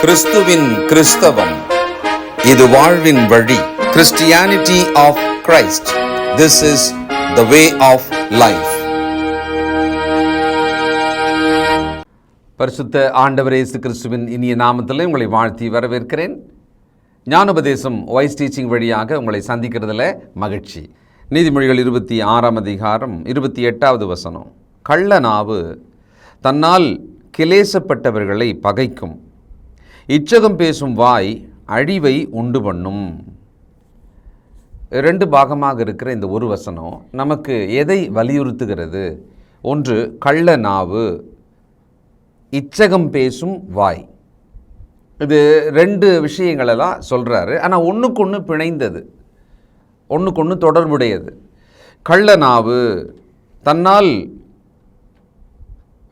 கிறிஸ்துவின் கிறிஸ்தவம். இது வாழ்வின் வழி. Christianity of Christ this is the way of life பரிசுத்த ஆண்டவர் இயேசு கிறிஸ்துவின் இனிய நாமத்தில் உங்களை வாழ்த்தி வரவேற்கிறேன். ஞானோபதேசம் வாய்ஸ் டீச்சிங் வழியாக உங்களை சந்திக்கிறதுல மகிழ்ச்சி. நீதிமொழிகள் இருபத்தி ஆறாம் அதிகாரம் இருபத்தி எட்டாவது வசனம். கள்ளனாவு தன்னால் கிலேசப்பட்டவர்களை பகைக்கும். இச்சகம் பேசும் வாய் அழிவை உண்டு பண்ணும். ரெண்டு பாகமாக இருக்கிற இந்த ஒரு வசனம் நமக்கு எதை வலியுறுத்துகிறது? ஒன்று கள்ள நாவு. இச்சகம் பேசும் வாய். இது ரெண்டு விஷயங்களெல்லாம் சொல்கிறாரு ஆனால் ஒன்றுக்கு ஒன்று பிணைந்தது. ஒன்றுக்கு ஒன்று தொடர்புடையது. கள்ள நாவு தன்னால்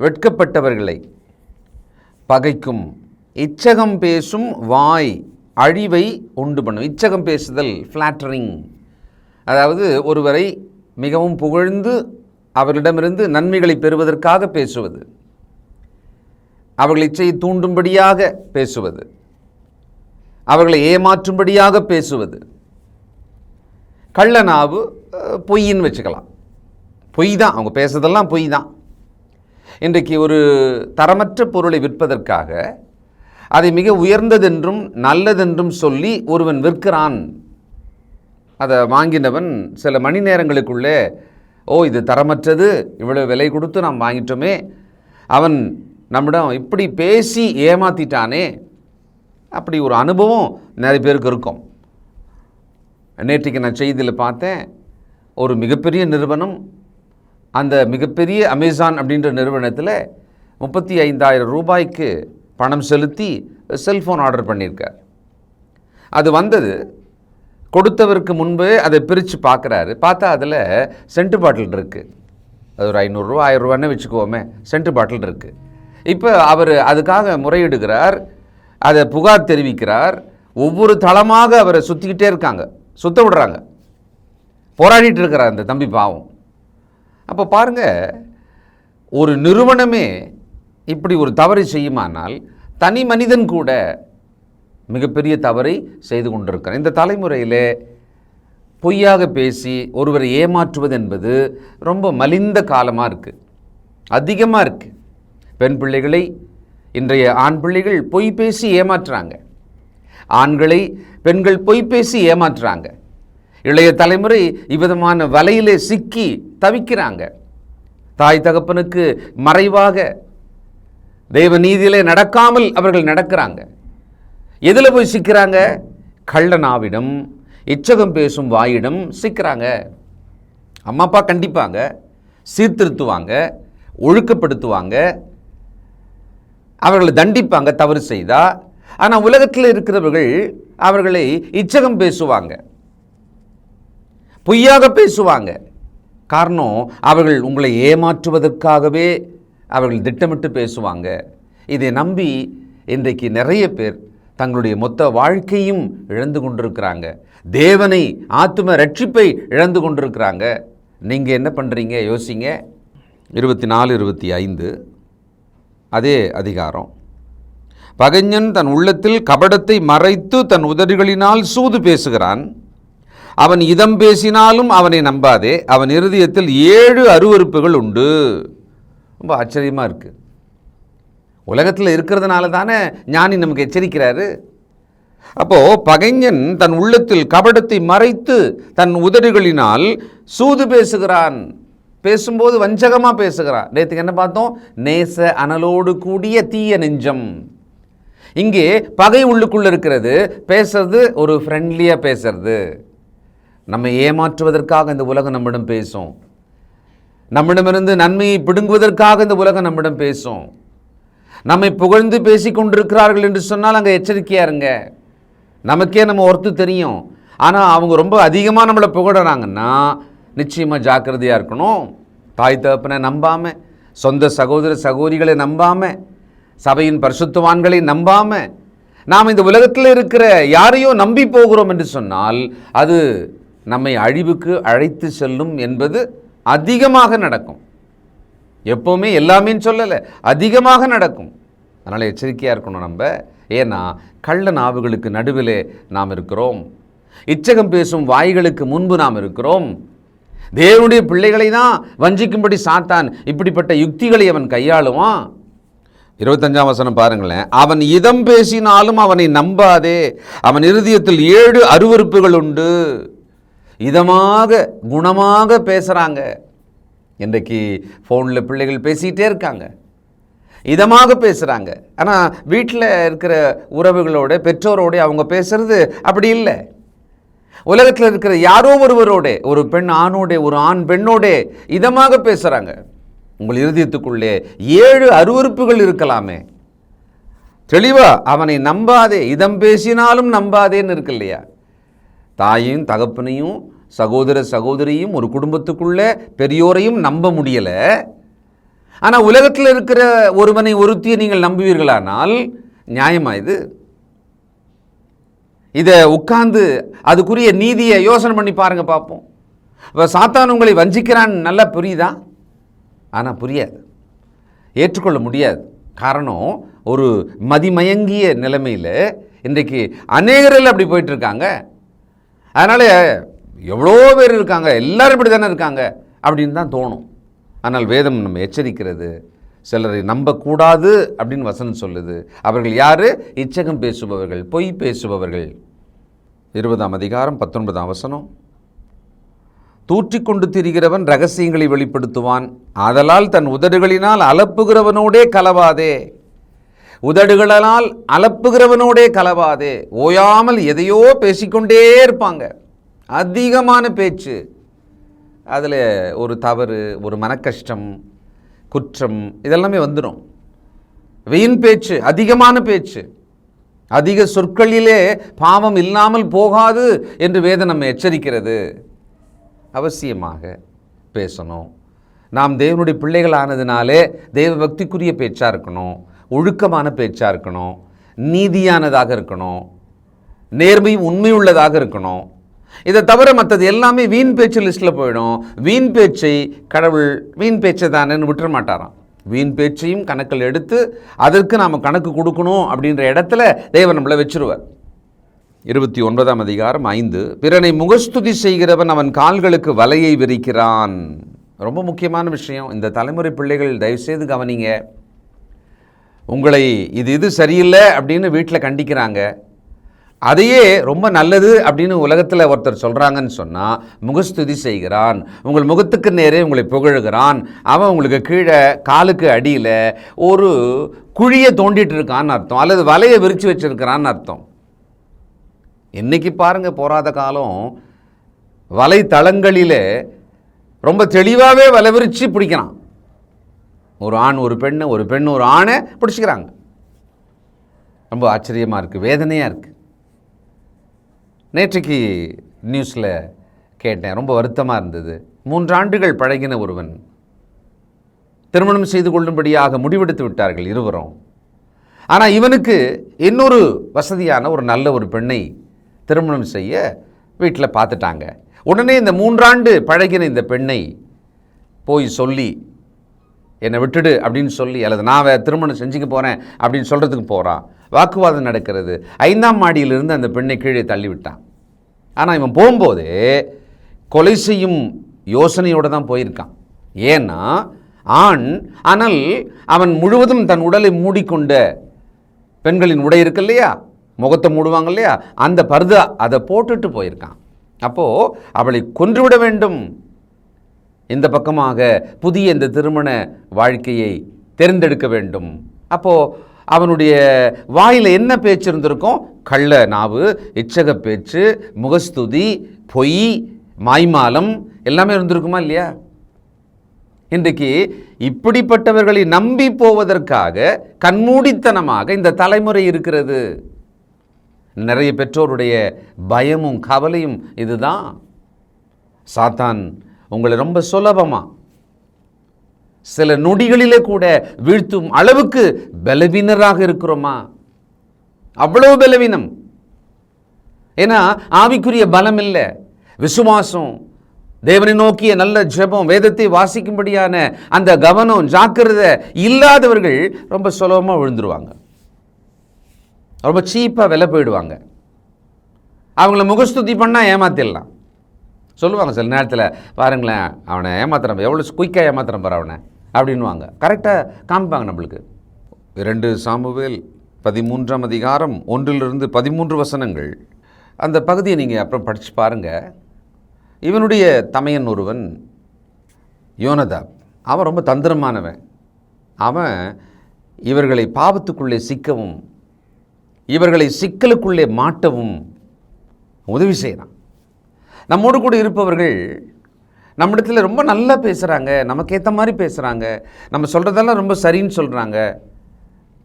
வெட்கப்பட்டவர்களை பகைக்கும் இச்சகம் பேசும் வாய் அழிவை உண்டு பண்ணும். இச்சகம் பேசுதல் ஃப்ளாட்டரிங் அதாவது ஒருவரை மிகவும் புகழ்ந்து அவரிடமிருந்து நன்மைகளை பெறுவதற்காக பேசுவது. அவர்கள் இச்சையை தூண்டும்படியாக பேசுவது. அவர்களை ஏமாற்றும்படியாக பேசுவது. கள்ளநாவு பொய்ன்னு வச்சுக்கலாம். பொய் தான் அவங்க பேசுறதெல்லாம் பொய் தான். இன்றைக்கு ஒரு தரமற்ற பொருளை விற்பதற்காக அதை மிக உயர்ந்ததென்றும் நல்லதென்றும் சொல்லி ஒருவன் விற்கிறான். அதை வாங்கினவன் சில மணி நேரங்களுக்குள்ளே ஓ இது தரமற்றது இவ்வளோ விலை கொடுத்து நாம் வாங்கிட்டோமே. அவன் நம்மிடம் இப்படி பேசி ஏமாத்திட்டானே. அப்படி ஒரு அனுபவம் நிறைய பேருக்கு இருக்கும். நேற்றுக்கு நான் செய்தியில் பார்த்தேன் ஒரு மிகப்பெரிய நிறுவனம் அந்த மிகப்பெரிய அமேசான் அப்படின்ற நிறுவனத்தில் முப்பத்தி ஐந்தாயிரம் ரூபாய்க்கு பணம் செலுத்தி செல்ஃபோன் ஆர்டர் பண்ணியிருக்கார். அது வந்தது. கொடுத்தவருக்கு முன்பே அதை பிரித்து பார்க்குறாரு. பார்த்தா அதில் சென்ட் பாட்டில் இருக்குது அது ஒரு ஐநூறுரூவா ஆயிரம் ரூபான்னு வச்சுக்கோமே சென்ட் பாட்டில் இருக்குது இப்போ அவர் அதுக்காக முறையிடுகிறார் அதை புகார் தெரிவிக்கிறார். ஒவ்வொரு தளமாக அவரை சுற்றிக்கிட்டே இருக்காங்க சுத்த விடுறாங்க. போராடிட்டு இருக்கிறார் அந்த தம்பி பாவம். அப்போ பாருங்கள் ஒரு நிறுவனமே இப்படி ஒரு தவறை செய்யுமானால் தனி மனிதன் கூட மிகப்பெரிய தவறை செய்து கொண்டிருக்கிறான். இந்த தலைமுறையில் பொய்யாக பேசி ஒருவரை ஏமாற்றுவது என்பது ரொம்ப மலிந்த காலமாக இருக்குது அதிகமாக இருக்குது பெண் பிள்ளைகளை இன்றைய ஆண் பிள்ளைகள் பொய் பேசி ஏமாற்றுறாங்க. ஆண்களை பெண்கள் பொய் பேசி ஏமாற்றுறாங்க. இளைய தலைமுறை இவ்விதமான வலையிலே சிக்கி தவிக்கிறாங்க. தாய் தகப்பனுக்கு மறைவாக தெய்வ நீதியிலே நடக்காமல் அவர்கள் நடக்கிறாங்க. எதில் போய் சிக்கிறாங்க? கள்ளனாவிடம் இச்சகம் பேசும் வாயிடம் சிக்கிறாங்க. அம்மா அப்பா கண்டிப்பாங்க. சீர்திருத்துவாங்க ஒழுக்கப்படுத்துவாங்க. அவர்களை தண்டிப்பாங்க தவறு செய்தா. ஆனால் உலகத்தில் இருக்கிறவர்கள் அவர்களை இச்சகம் பேசுவாங்க. பொய்யாக பேசுவாங்க. காரணம் அவர்கள் உங்களை ஏமாற்றுவதற்காகவே அவர்கள் திட்டமிட்டு பேசுவாங்க. இதை நம்பி இன்றைக்கு நிறைய பேர் தங்களுடைய மொத்த வாழ்க்கையும் இழந்து கொண்டிருக்கிறாங்க. தேவனை ஆத்தும ரட்சிப்பை இழந்து கொண்டிருக்கிறாங்க. நீங்கள் என்ன பண்ணுறீங்க யோசிங்க. இருபத்தி நாலு இருபத்தி ஐந்து அதே அதிகாரம். பகைஞன் தன் உள்ளத்தில் கபடத்தை மறைத்து தன் உதடுகளினால் சூது பேசுகிறான். அவன் இதம் பேசினாலும் அவனை நம்பாதே. அவன் இருதயத்தில் ஏழு அருவருப்புகள் உண்டு. ரொம்ப ஆச்சரியமாக இருக்குது உலகத்தில் இருக்கிறதுனால தானே ஞானி நமக்கு எச்சரிக்கிறாரு. அப்போது பகைஞன் தன் உள்ளத்தில் கபடத்தை மறைத்து தன் உதடுகளினால் சூது பேசுகிறான். பேசும்போது வஞ்சகமாக பேசுகிறான். நேற்றுக்கு என்ன பார்த்தோம்? நேச அனலோடு கூடிய தீய நெஞ்சம். இங்கே பகை உள்ளுக்குள்ளே இருக்கிறது. பேசுறது ஒரு ஃப்ரெண்ட்லியாக பேசுறது. நம்ம ஏமாற்றுவதற்காக இந்த உலகம் நம்மிடம் பேசும். நம்மிடமிருந்து நன்மையை பிடுங்குவதற்காக இந்த உலகம் நம்மிடம் பேசும். நம்மை புகழ்ந்து பேசி கொண்டிருக்கிறார்கள் என்று சொன்னால் அங்கே எச்சரிக்கையா இருங்க. நமக்கே நம்ம ஒருத்து தெரியும். ஆனால் அவங்க ரொம்ப அதிகமாக நம்மளை புகழறாங்கன்னா நிச்சயமாக ஜாக்கிரதையாக இருக்கணும். தாய் தகப்பனை நம்பாமல் சொந்த சகோதர சகோதரிகளை நம்பாமல் சபையின் பரிசுத்தவான்களை நம்பாமல் நாம் இந்த உலகத்தில் இருக்கிற யாரையோ நம்பி போகிறோம் என்று சொன்னால் அது நம்மை அழிவுக்கு அழைத்து செல்லும் என்பது அதிகமாக நடக்கும். எப்போவுமே எல்லாமேன்னு சொல்லலை அதிகமாக நடக்கும். அதனால் எச்சரிக்கையாக இருக்கணும் நம்ம. ஏன்னா கள்ள நாவுகளுக்கு நடுவிலே நாம் இருக்கிறோம். இச்சகம் பேசும் வாய்களுக்கு முன்பு நாம் இருக்கிறோம். தேவனுடைய பிள்ளைகளை தான் வஞ்சிக்கும்படி சாத்தான் இப்படிப்பட்ட யுக்திகளை அவன் கையாளுவான். இருபத்தஞ்சாம் வசனம் பாருங்களேன். அவன் இதம் பேசினாலும் அவனை நம்பாதே. அவன் இருதயத்தில் ஏழு அருவருப்புகள் உண்டு. இதமாக குணமாக பேசுகிறாங்க இன்றைக்கு ஃபோனில் பிள்ளைகள் பேசிகிட்டே இருக்காங்க. இதமாக பேசுகிறாங்க ஆனால் வீட்டில் இருக்கிற உறவுகளோட பெற்றோரோட அவங்க பேசுறது அப்படி இல்லை. உலகத்தில் இருக்கிற யாரோ ஒருவரோட ஒரு பெண் ஆணோட ஒரு ஆண் பெண்ணோட இதமாக பேசுகிறாங்க உங்கள் இருதயத்துக்குள்ளே ஏழு அருவருப்புகள் இருக்கலாமே. தெளிவா அவனை நம்பாதே இதம் பேசினாலும் நம்பாதேன்னு இருக்கு இல்லையா? தாயும் தகப்பனையும் சகோதர சகோதரியும் ஒரு குடும்பத்துக்குள்ளே பெரியோரையும் நம்ப முடியலை. ஆனால் உலகத்தில் இருக்கிற ஒருவனை ஒருத்தியை நீங்கள் நம்புவீர்களானால் நியாயமா இது? இதை உட்கார்ந்து அதுக்குரிய நீதியை யோசனை பண்ணி பாருங்க பார்ப்போம். இப்போ சாத்தான் உங்களை வஞ்சிக்கிறான் நல்லா புரியுதா? ஆனால் புரியாது. ஏற்றுக்கொள்ள முடியாது. காரணம் ஒரு மதிமயங்கிய நிலைமையில் இன்றைக்கு அநேகரில் அப்படி போயிட்டு இருக்காங்க. அதனால் எவ்வளோ பேர் இருக்காங்க எல்லோரும் இப்படி தானே இருக்காங்க அப்படின்னு தான் தோணும். ஆனால் வேதம் நம்ம எச்சரிக்கிறது சிலரை நம்பக்கூடாது அப்படின்னு வசனம் சொல்லுது. அவர்கள் யார்? இச்சகம் பேசுபவர்கள் பொய் பேசுபவர்கள். இருபதாம் அதிகாரம் பத்தொன்பதாம் வசனம். தூற்றிக்கொண்டு திரிகிறவன் ரகசியங்களை வெளிப்படுத்துவான். ஆதலால் தன் உதடுகளினால் அலப்புகிறவனோடே கலவாதே. உதடுகளால் அலப்புகிறவனோடே கலவாதே. ஓயாமல் எதையோ பேசிக்கொண்டே இருப்பாங்க. அதிகமான பேச்சு. அதில் ஒரு தவறு ஒரு மனக்கஷ்டம் குற்றம் இதெல்லாமே வந்துடும் வீண் பேச்சு அதிகமான பேச்சு. அதிக சொற்களிலே பாவம் இல்லாமல் போகாது என்று வேதம் நம்ம எச்சரிக்கிறது. அவசியமாக பேசணும். நாம் தேவனுடைய பிள்ளைகள் ஆனதுனாலே தேவ பக்திக்குரிய பேச்சாக இருக்கணும். ஒழுக்கமான பேச்சாக இருக்கணும் நீதியானதாக இருக்கணும் நேர்மையும் உண்மையுள்ளதாக இருக்கணும். இதை தவிர மற்றது எல்லாமே வீண் பேச்சு லிஸ்ட்டில் போயிடும். வீண் பேச்சை கடவுள் வீண் பேச்சை தானேன்னு விட்டுற மாட்டாராம் வீண் பேச்சையும் கணக்கில் எடுத்து அதற்கு நாம் கணக்கு கொடுக்கணும் அப்படின்ற இடத்துல தேவன் நம்மளை வச்சிருவார். இருபத்தி ஒன்பதாம் அதிகாரம் ஐந்து. பிறனை முகஸ்துதி செய்கிறவன் அவன் கால்களுக்கு வலையை விரிக்கிறான். ரொம்ப முக்கியமான விஷயம். இந்த தலைமுறை பிள்ளைகள் தயவுசெய்து கவனிங்க. உங்களை இது இது சரியில்லை அப்படின்னு வீட்டில் கண்டிக்கிறாங்க. அதையே ரொம்ப நல்லது அப்படின்னு உலகத்தில் ஒருத்தர் சொல்கிறாங்கன்னு சொன்னால் முகஸ்துதி செய்கிறான். உங்கள் முகத்துக்கு நேரே உங்களை புகழுகிறான். அவன் உங்களுக்கு கீழே காலுக்கு அடியில் ஒரு குழியை தோண்டிட்டு இருக்கான்னு அர்த்தம். அல்லது வலையை விரித்து வச்சுருக்கிறான்னு அர்த்தம். இன்றைக்கி பாருங்கள் போராத காலம். வலைத்தளங்களில் ரொம்ப தெளிவாகவே வலை விரித்து பிடிக்கிறான். ஒரு ஆண் ஒரு பெண்ணை ஒரு பெண் ஒரு ஆணை பிடிச்சிக்கிறாங்க. ரொம்ப ஆச்சரியமாக இருக்குது வேதனையாக இருக்குது நேற்றைக்கு நியூஸில் கேட்டேன் ரொம்ப வருத்தமாக இருந்தது. மூன்றாண்டுகள் பழகின ஒருவன் திருமணம் செய்து கொள்ளும்படியாக முடிவெடுத்து விட்டார்கள் இருவரும். ஆனால் இவனுக்கு இன்னொரு வசதியான ஒரு நல்ல ஒரு பெண்ணை திருமணம் செய்ய வீட்டில் பார்த்துட்டாங்க. உடனே இந்த மூன்றாண்டு பழகின இந்த பெண்ணை போய் சொல்லி என்னை விட்டுடு அப்படின்னு சொல்லி அல்லது நான் திருமணம் செஞ்சுக்க போகிறேன் அப்படின்னு சொல்கிறதுக்கு போகிறான் வாக்குவாதம் நடக்கிறது. ஐந்தாம் மாடியிலிருந்து அந்த பெண்ணை கீழே தள்ளிவிட்டான். ஆனால் இவன் போகும்போதே கொலை செய்யும் யோசனையோடு தான் போயிருக்கான். ஏன்னா ஆண் ஆனால் அவன் முழுவதும் தன் உடலை மூடிக்கொண்ட பெண்களின் உடை இருக்கு இல்லையா? முகத்தை மூடுவாங்க இல்லையா? அந்த பர்தா அதை போட்டுட்டு போயிருக்கான். அப்போது அவளை கொன்றுவிட வேண்டும். இந்த பக்கமாக புதிய இந்த திருமண வாழ்க்கையை தேர்ந்தெடுக்க வேண்டும். அப்போது அவனுடைய வாயில் என்ன பேச்சு இருந்திருக்கும்? கள்ள நாவு இச்சக பேச்சு முகஸ்துதி பொய் மாய்மாலம் எல்லாமே இருந்திருக்குமா இல்லையா? இன்றைக்கு இப்படிப்பட்டவர்களை நம்பி போவதற்காக கண்மூடித்தனமாக இந்த தலைமுறை இருக்கிறது. நிறைய பெற்றோருடைய பயமும் கவலையும் இதுதான். சாத்தான் உங்களை ரொம்ப சுலபமா. சில நொடிகளிலே கூட வீழ்த்தும் அளவுக்கு பலவீனராக இருக்கிறோமா? அவ்வளவு பலவீனம். ஏன்னா ஆவிக்குரிய பலம் இல்லை. விசுவாசம் தேவனை நோக்கிய நல்ல ஜெபம் வேதத்தை வாசிக்கும்படியான அந்த கவனம் ஜாக்கிரதை இல்லாதவர்கள் ரொம்ப சுலபமாக விழுந்துருவாங்க. ரொம்ப சீப்பாக விலை போயிடுவாங்க. அவங்கள முகஸ்துதி பண்ணால் ஏமாத்திடலாம். சொல்லுவாங்க சில நேரத்தில் பாருங்களேன் அவனை ஏமாத்துறான் எவ்வளோ குயிக்காக ஏமாத்துறான் பாரு அவனை அப்படின்வாங்க கரெக்டாக காமிப்பாங்க நம்மளுக்கு. இரண்டு சாமுவேல் பதிமூன்றாம் அதிகாரம் ஒன்றிலிருந்து பதிமூன்று வசனங்கள். அந்த பகுதியை நீங்கள் அப்புறம் படித்து பாருங்கள் இவனுடைய தமையன் ஒருவன் யோனதாப். அவன் ரொம்ப தந்திரமானவன். அவன் இவர்களை பாவத்துக்குள்ளே சிக்கவும் இவர்களை சிக்கலுக்குள்ளே மாட்டவும் உதவி செய்கிறான் நம்மோடு கூட இருப்பவர்கள் நம்மிடத்தில் ரொம்ப நல்லா பேசுகிறாங்க நமக்கு ஏற்ற மாதிரி பேசுகிறாங்க நம்ம சொல்கிறதெல்லாம் ரொம்ப சரின்னு சொல்கிறாங்க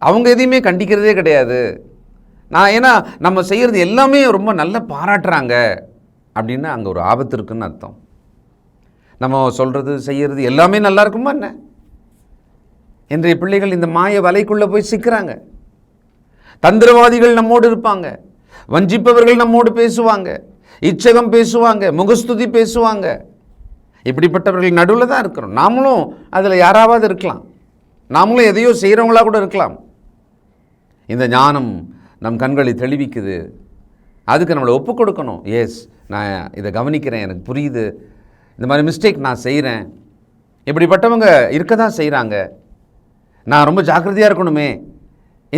அவங்க எதையுமே கண்டிக்கிறதே கிடையாது. நான் ஏன்னா நம்ம செய்கிறது எல்லாமே ரொம்ப நல்லா பாராட்டுறாங்க அப்படின்னா அங்கே ஒரு ஆபத்து இருக்குன்னு அர்த்தம். நம்ம சொல்கிறது செய்கிறது எல்லாமே நல்லா இருக்குமா என்ன? இன்றைய பிள்ளைகள் இந்த மாய வலைக்குள்ளே போய் சிக்கிறாங்க. தந்திரவாதிகள் நம்மோடு இருப்பாங்க. வஞ்சிப்பவர்கள் நம்மோடு பேசுவாங்க. இச்சகம் பேசுவாங்க முகஸ்துதி பேசுவாங்க. இப்படிப்பட்டவர்கள் நடுவில் தான் இருக்கிறோம். நாமளும் அதில் யாராவது இருக்கலாம். நாமளும் எதையோ செய்கிறவங்களா கூட இருக்கலாம். இந்த ஞானம் நம் கண்களை தெளிவிக்குது. அதுக்கு நம்மளை ஒப்பு கொடுக்கணும். எஸ் நான் இதை கவனிக்கிறேன் எனக்கு புரியுது. இந்த மாதிரி மிஸ்டேக் நான் செய்கிறேன் இப்படிப்பட்டவங்க இருக்க தான் செய்கிறாங்க நான் ரொம்ப ஜாக்கிரதையாக இருக்கணுமே.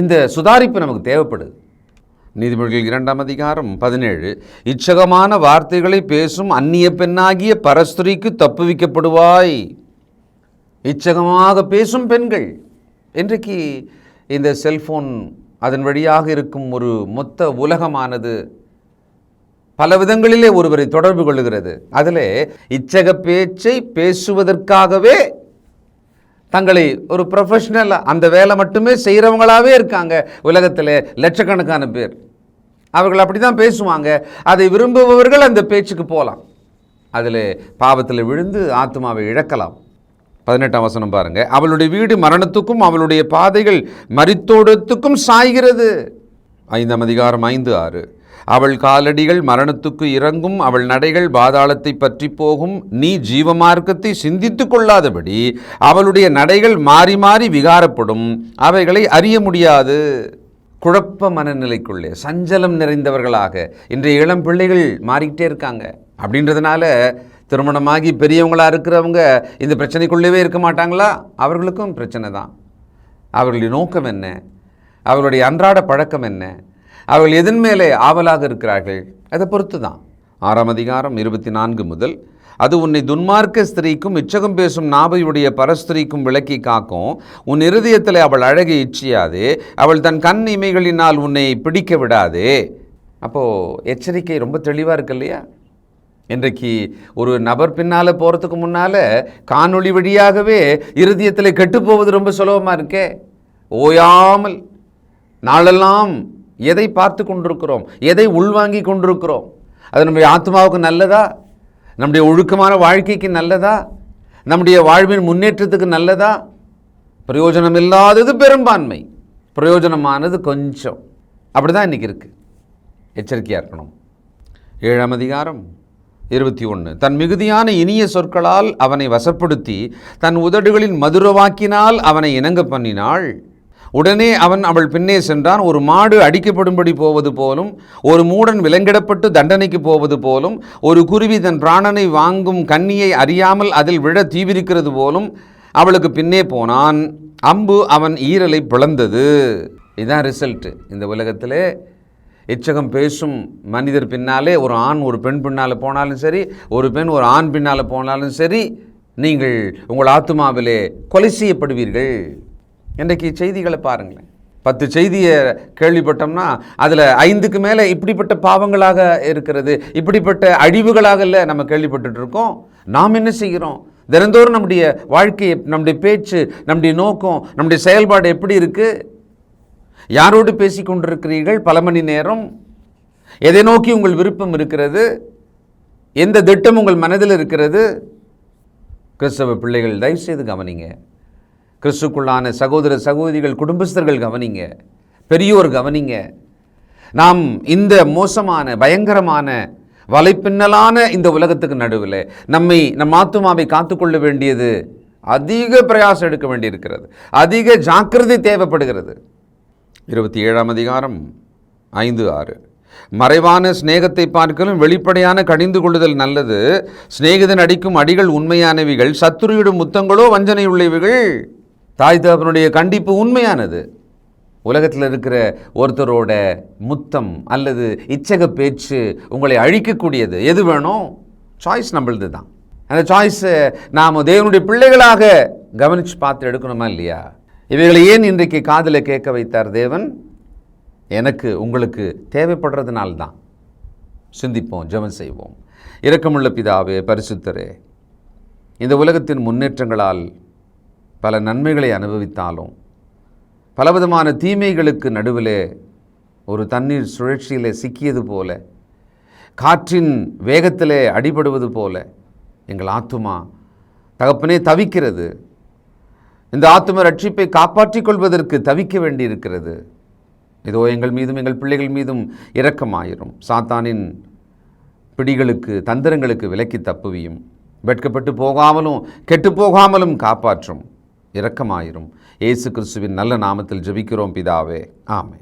இந்த சுதாரிப்பு நமக்கு தேவைப்படுது. நீதிமொழிகள் இரண்டாம் அதிகாரம் பதினேழு. இச்சகமான வார்த்தைகளை பேசும் அந்நிய பெண்ணாகிய பரஸ்திரிக்கு தப்புவிக்கப்படுவாய் இச்சகமாக பேசும் பெண்கள். இன்றைக்கு இந்த செல்ஃபோன் அதன் வழியாக இருக்கும் ஒரு மொத்த உலகமானது பல விதங்களிலே ஒருவரை தொடர்பு கொள்ளுகிறது. அதில் இச்சக பேச்சை பேசுவதற்காகவே தங்களை ஒரு ப்ரொஃபஷ்னலாக அந்த வேலை மட்டுமே செய்கிறவங்களாகவே இருக்காங்க உலகத்தில் லட்சக்கணக்கான பேர். அவர்கள் அப்படி தான் பேசுவாங்க. அதை விரும்புபவர்கள் அந்த பேச்சுக்கு போகலாம் அதில் பாவத்தில் விழுந்து ஆத்மாவை இழக்கலாம். பதினெட்டாம் வசனம் பாருங்க. அவளுடைய வீடு மரணத்துக்கும் அவளுடைய பாதைகள் மரித்தோடத்துக்கும் சாய்கிறது. ஐந்தாம் அதிகாரம் ஐந்து ஆறு. அவள் காலடிகள் மரணத்துக்கு இறங்கும் அவள் நடைகள் பாதாளத்தை பற்றி போகும் நீ ஜீவமார்க்கத்தை சிந்தித்து கொள்ளாதபடி அவளுடைய நடைகள் மாறி மாறி விகாரப்படும். அவைகளை அறிய முடியாது. குழப்ப மனநிலைக்குள்ளே சஞ்சலம் நிறைந்தவர்களாக இன்றைய இளம் பிள்ளைகள் மாறிக்கிட்டே இருக்காங்க. அப்படின்றதுனால திருமணமாகி பெரியவங்களாக இருக்கிறவங்க இந்த பிரச்சனைக்குள்ளேவே இருக்க மாட்டாங்களா? அவர்களுக்கும் பிரச்சனை தான். அவர்களுடைய நோக்கம் என்ன? அவர்களுடைய அன்றாட பழக்கம் என்ன? அவர்கள் எதன் மேலே ஆவலாக இருக்கிறார்கள்? அதை பொறுத்து தான் ஆறாம் அதிகாரம் இருபத்தி நான்கு முதல் அது உன்னை துன்மார்க்க ஸ்திரீக்கும் இச்சகம் பேசும் நாபையுடைய பரஸ்திரீக்கும் விளக்கி காக்கும். உன் இருதயத்தில் அவள் அழகை இச்சியாதே. அவள் தன் கண் இமைகளினால் உன்னை பிடிக்க விடாதே. அப்போது எச்சரிக்கை ரொம்ப தெளிவாக இருக்கு இல்லையா? இன்றைக்கு ஒரு நபர் பின்னால் போகிறதுக்கு முன்னால் காணொளி வழியாகவே இருதயத்தில் கெட்டுப்போவது ரொம்ப சுலபமாக இருக்கே? ஓயாமல் நாளெல்லாம் எதை பார்த்து கொண்டிருக்கிறோம்? எதை உள்வாங்கி கொண்டிருக்கிறோம்? அது நம்முடைய ஆத்மாவுக்கு நல்லதா? நம்முடைய ஒழுக்கமான வாழ்க்கைக்கு நல்லதா? நம்முடைய வாழ்வின் முன்னேற்றத்துக்கு நல்லதா? பிரயோஜனம் இல்லாதது பெரும்பான்மை. பிரயோஜனமானது கொஞ்சம். அப்படி தான் இன்றைக்கி இருக்குது எச்சரிக்கையாக இருக்கணும். ஏழாம் அதிகாரம் இருபத்தி ஒன்று தன் மிகுதியான இனிய சொற்களால் அவனை வசப்படுத்தி தன் உதடுகளின் மதுரவாக்கினால் அவனை இணங்க பண்ணினாள். உடனே அவன் அவள் பின்னே சென்றான். ஒரு மாடு அடிக்கப்படும்படி போவது போலும் ஒரு மூடன் விலங்கிடப்பட்டு தண்டனைக்கு போவது போலும் ஒரு குருவி தன் பிராணனை வாங்கும் கண்ணியை அறியாமல் அதில் விழ தீவிரிக்கிறது போலும் அவளுக்கு பின்னே போனான். அம்பு அவன் ஈரலை பிளந்தது. இதுதான் ரிசல்ட்டு இந்த உலகத்திலே எச்சகம் பேசும் மனிதர் பின்னாலே ஒரு ஆண் ஒரு பெண் பின்னால் போனாலும் சரி ஒரு பெண் ஒரு ஆண் பின்னால் போனாலும் சரி நீங்கள் உங்கள் ஆத்மாவிலே கொலை செய்யப்படுவீர்கள். இன்றைக்கு செய்திகளை பாருங்களேன். பத்து செய்தியை கேள்விப்பட்டோம்னா அதில் ஐந்துக்கு மேலே இப்படிப்பட்ட பாவங்களாக இருக்கிறது இப்படிப்பட்ட அழிவுகளாக இல்லை நம்ம கேள்விப்பட்டுட்டு இருக்கோம் நாம் என்ன செய்கிறோம்? தினந்தோறும் நம்முடைய வாழ்க்கையை நம்முடைய பேச்சு நம்முடைய நோக்கம் நம்முடைய செயல்பாடு எப்படி இருக்குது யாரோடு பேசி கொண்டிருக்கிறீர்கள்? பல மணி நேரம். எதை நோக்கி உங்கள் விருப்பம் இருக்கிறது? எந்த திட்டம் உங்கள் மனதில் இருக்கிறது? கிறிஸ்தவ பிள்ளைகள் தயவுசெய்து கவனிங்க. கிறிஸ்துக்குள்ளான சகோதர சகோதரிகள் குடும்பஸ்தர்கள் கவனிங்க. பெரியோர் கவனிங்க. நாம் இந்த மோசமான பயங்கரமான வலைப்பின்னலான இந்த உலகத்துக்கு நடுவில் நம்மை நம் ஆத்துமாவை காத்துக்கொள்ள வேண்டியது அதிக பிரயாசம் எடுக்க வேண்டியிருக்கிறது. அதிக ஜாக்கிரதை தேவைப்படுகிறது. இருபத்தி ஏழாம் அதிகாரம் ஐந்து ஆறு. மறைவான சிநேகத்தை பார்க்கலும் வெளிப்படையான கடிந்து கொள்ளுதல் நல்லது. சிநேகிதன் அடிக்கும் அடிகள் உண்மையானவைகள் சத்துருவிடும் முத்தங்களோ வஞ்சனை உள்ளவைகள் தாய் தகப்பனுடைய கண்டிப்பு உண்மையானது. உலகத்தில் இருக்கிற ஒருத்தரோட முத்தம் அல்லது இச்சக பேச்சு உங்களை அழிக்கக்கூடியது. எது வேணும் சாய்ஸ் நம்மளது தான். அந்த சாய்ஸை நாம் தேவனுடைய பிள்ளைகளாக கவனித்து பார்த்து எடுக்கணுமா இல்லையா? இவைகளை ஏன் இன்றைக்கு காதில் கேட்க வைத்தார் தேவன்? எனக்கு உங்களுக்கு தேவைப்படுறதுனால தான். சிந்திப்போம் ஜெபம் செய்வோம். இரக்கமுள்ள பிதாவே பரிசுத்தரே இந்த உலகத்தின் முன்னேற்றங்களால் பல நன்மைகளை அனுபவித்தாலும் பலவிதமான தீமைகளுக்கு நடுவிலே ஒரு தண்ணீர் சுழற்சியிலே சிக்கியது போல காற்றின் வேகத்திலே அடிபடுவது போல எங்கள் ஆத்துமா தகப்பனே தவிக்கிறது. இந்த ஆத்தும ரட்சிப்பை காப்பாற்றிக் கொள்வதற்கு தவிக்க வேண்டியிருக்கிறது. இதோ எங்கள் மீதும் எங்கள் பிள்ளைகள் மீதும் இரக்கமாயிரும். சாத்தானின் பிடிகளுக்கு தந்திரங்களுக்கு விலக்கி தப்புவியும். வெட்கப்பட்டு போகாமலும் கெட்டு போகாமலும் காப்பாற்றும். இரக்கமாயிரும். இயேசு கிறிஸ்துவின் நல்ல நாமத்தில் ஜெபிக்கிறோம் பிதாவே. ஆமே